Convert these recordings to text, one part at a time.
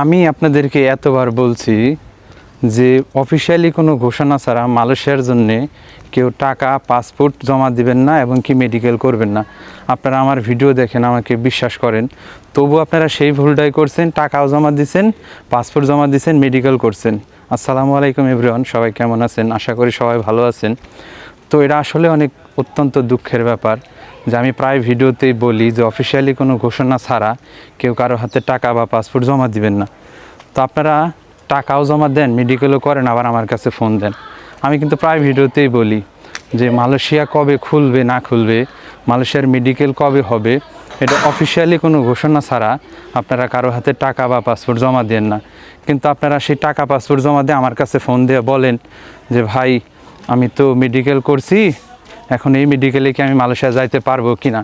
আমি আপনাদেরকে এতবার বলছি যে অফিসিয়ালি কোনো ঘোষণা ছাড়া মালয়েশিয়ার জন্যে কেউ টাকা পাসপোর্ট জমা দিবেন না এবং কি মেডিকেল করবেন না। আপনারা আমার ভিডিও দেখেন, আমাকে বিশ্বাস করেন। তবু আপনারা সেই ভুলটাই করছেন, টাকাও জমা দিছেন পাসপোর্ট জমা দিছেন মেডিকেল করছেন। আসসালামু আলাইকুম এভরিওয়ান সবাই কেমন আছেন? আশা করি সবাই ভালো আছেন। তো এটা আসলে অনেক অত্যন্ত দুঃখের ব্যাপার। যে আমি প্রায় ভিডিওতেই বলি যে অফিসিয়ালি কোনো ঘোষণা ছাড়া কেউ কারও হাতে টাকা বা পাসপোর্ট জমা দিবেন না। তো আপনারা টাকাও জমা দেন মেডিকেলও করেন, আবার আমার কাছে ফোন দেন। আমি কিন্তু প্রায় ভিডিওতেই বলি যে মালয়েশিয়া কবে খুলবে, না খুলবে, মালয়েশিয়ার মেডিকেল কবে হবে, এটা অফিসিয়ালি কোনো ঘোষণা ছাড়া আপনারা কারও হাতে টাকা বা পাসপোর্ট জমা দেন না। কিন্তু আপনারা সেই টাকা পাসপোর্ট জমা দিয়ে আমার কাছে ফোন দিয়ে বলেন যে, ভাই, আমি তো মেডিকেল করছি এখন এই মেডিকেলে কি আমি মালয়েশিয়া যাইতে পারব কি না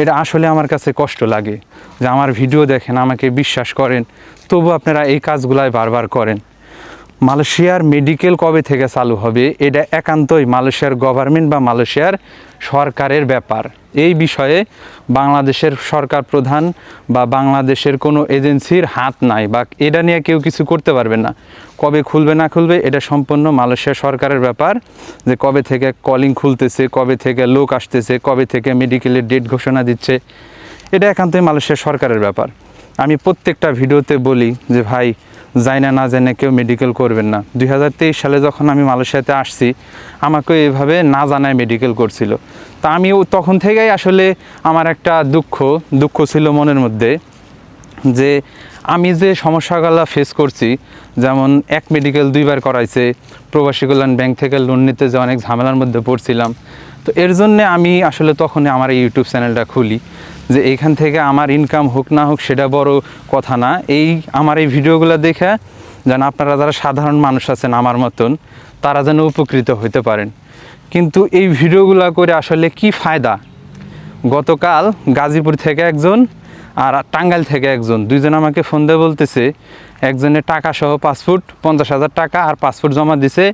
এটা আসলে আমার কাছে কষ্ট লাগে যে আমার ভিডিও দেখেন, আমাকে বিশ্বাস করেন, তবু আপনারা এই কাজগুলাই বারবার করেন। মালয়েশিয়ার মেডিকেল কবে থেকে চালু হবে? এটা একান্তই মালয়েশিয়ার গভর্নমেন্ট বা মালয়েশিয়ার সরকারের ব্যাপার। এই বিষয়ে বাংলাদেশের সরকার প্রধান বা বাংলাদেশের কোনো এজেন্সির হাত নাই বা এটা নিয়ে কেউ কিছু করতে পারবে না। কবে খুলবে না খুলবে, এটা সম্পূর্ণ মালয়েশিয়া সরকারের ব্যাপার যে কবে থেকে কলিং খুলতেছে, কবে থেকে লোক আসতেছে, কবে থেকে মেডিকেলের ডেট ঘোষণা দিচ্ছে, এটা একান্তই মালয়েশিয়া সরকারের ব্যাপার। আমি প্রত্যেকটা ভিডিওতে বলি যে ভাই যাই না না জানে কেউ মেডিকেল করবেন না। দুই হাজার তেইশ সালে যখন আমি মালয়েশিয়াতে আসছি, আমাকে এভাবে না জানায় মেডিকেল করছিল। তা আমিও তখন থেকেই আসলে আমার একটা দুঃখ দুঃখ ছিল মনের মধ্যে যে আমি যে সমস্যাগুলো ফেস করছি, যেমন এক মেডিকেল দুইবার করাইছে, প্রবাসী কল্যাণ ব্যাংক থেকে লোন নিতে যে অনেক ঝামেলার মধ্যে পড়ছিলাম। তো এর জন্যে আমি আসলে তখন আমার এই ইউটিউব চ্যানেলটা খুলি। যে এইখান থেকে আমার ইনকাম হোক না হোক সেটা বড় কথা না। এই আমার এই ভিডিওগুলো দেখে যেন আপনারা যারা সাধারণ মানুষ আছেন আমার মতন, তারা যেন উপকৃত হতে পারেন। কিন্তু এই ভিডিওগুলো করে আসলে কি ফায়দা? গতকাল গাজীপুর থেকে একজন আর টাঙ্গাইল থেকে একজন, দুইজন আমাকে ফোন দিয়ে বলতেছে, একজনের টাকা সহ পাসপোর্ট পঞ্চাশ হাজার টাকা আর পাসপোর্ট জমা দিছে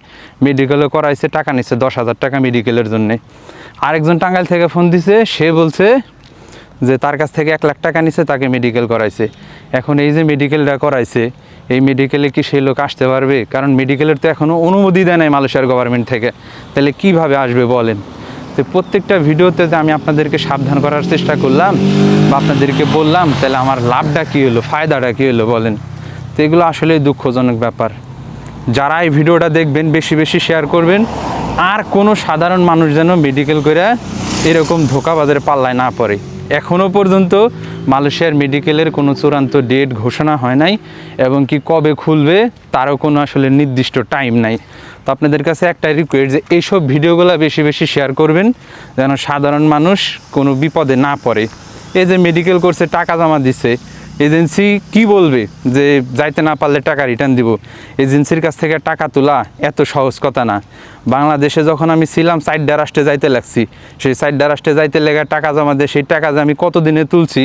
মেডিকেলও করাইছে, টাকা নিচ্ছে দশ হাজার টাকা মেডিকেলের জন্যে। আরেকজন টাঙ্গাইল থেকে ফোন দিছে, সে বলছে যে তার কাছ থেকে এক লাখ টাকা নিছে, তাকে মেডিকেল করাইছে। এখন এই যে মেডিকেলটা করাইছে, এই মেডিকেলে কি সেই লোক আসতে পারবে? কারণ মেডিকেলের তো এখনও অনুমতি দেয় নাই মালয়েশিয়ার গভর্নমেন্ট থেকে। তাহলে কীভাবে আসবে বলেন? তো প্রত্যেকটা ভিডিওতে যে আমি আপনাদেরকে সাবধান করার চেষ্টা করলাম বা আপনাদেরকে বললাম, তাহলে আমার লাভটা কী হলো, ফায়দাটা কী হলো বলেন? তো এগুলো আসলেই দুঃখজনক ব্যাপার। যারা এই ভিডিওটা দেখবেন, বেশি বেশি শেয়ার করবেন, আর কোনো সাধারণ মানুষ যেন মেডিকেল করে এরকম ধোকাবাজের পাল্লায় না পড়ে। এখনও পর্যন্ত মালয়েশিয়ার মেডিকেলের কোনো চূড়ান্ত ডেট ঘোষণা হয় নাই এবং কি কবে খুলবে তারও কোনো আসলে নির্দিষ্ট টাইম নাই। তো আপনাদের কাছে একটা রিকোয়েস্ট যে এইসব ভিডিওগুলো বেশি বেশি শেয়ার করবেন, যেন সাধারণ মানুষ কোনো বিপদে না পড়ে। এই যে মেডিকেল কোর্সে টাকা জমা দিছে এজেন্সি কি বলবে যে যাইতে না পারলে টাকা রিটার্ন দিব? এজেন্সির কাছ থেকে টাকা তোলা এত সহজ কথা না। বাংলাদেশে যখন আমি ছিলাম সাইড ডারাস্টে যাইতে লাগছি। সেই সাইড ডারাস্টে যাইতে লেগে টাকা জমা দিয়ে, সেই টাকা যে আমি কত দিনে তুলছি?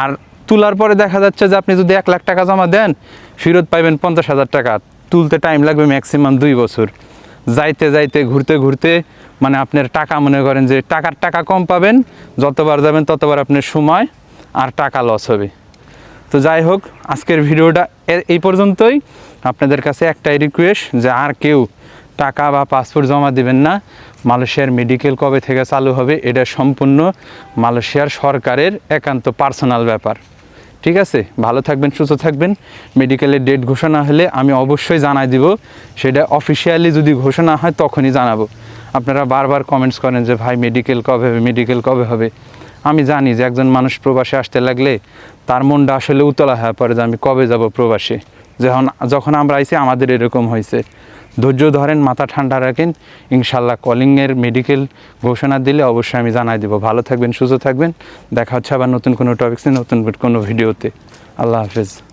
আর তোলার পরে দেখা যাচ্ছে যে আপনি যদি এক লাখ টাকা জমা দেন, ফেরত পাইবেন পঞ্চাশ হাজার টাকা। তুলতে টাইম লাগবে ম্যাক্সিমাম দুই বছর। যাইতে যাইতে, ঘুরতে ঘুরতে মানে আপনার টাকা মনে করেন যে টাকার টাকা কম পাবেন, যতবার যাবেন ততবার আপনার সময় আর টাকা লস হবে। তো যাই হোক, আজকের ভিডিওটা এই পর্যন্তই। আপনাদের কাছে একটাই রিকোয়েস্ট যে আর কেউ টাকা বা পাসপোর্ট জমা দিবেন না। মালয়েশিয়ার মেডিকেল কবে থেকে চালু হবে এটা সম্পূর্ণ মালয়েশিয়ার সরকারের একান্ত পার্সোনাল ব্যাপার। ঠিক আছে? ভালো থাকবেন, সুস্থ থাকবেন। মেডিকেলের ডেট ঘোষণা হলে আমি অবশ্যই জানাই দিব। সেটা অফিসিয়ালি যদি ঘোষণা হয় তখনই জানাব। আপনারা বারবার কমেন্টস করেন যে, ভাই মেডিকেল কবে হবে? মেডিকেল কবে হবে? আমি জানি যে একজন মানুষ প্রবাসে আসতে লাগলে তার মনটা আসলে উতলা হয়ে পড়ে যে আমি কবে যাব প্রবাসে। যখন যখন আমরা আইছি, আমাদের এরকম হয়েছে। ধৈর্য ধরেন, মাথা ঠান্ডা রাখেন, ইনশাল্লাহ কলিংয়ের মেডিকেল ঘোষণা দিলে অবশ্যই আমি জানাই দেবো। ভালো থাকবেন, সুস্থ থাকবেন। দেখা হচ্ছে আবার নতুন কোনো টপিক্সে নতুন কোনো ভিডিওতে। আল্লাহ হাফেজ।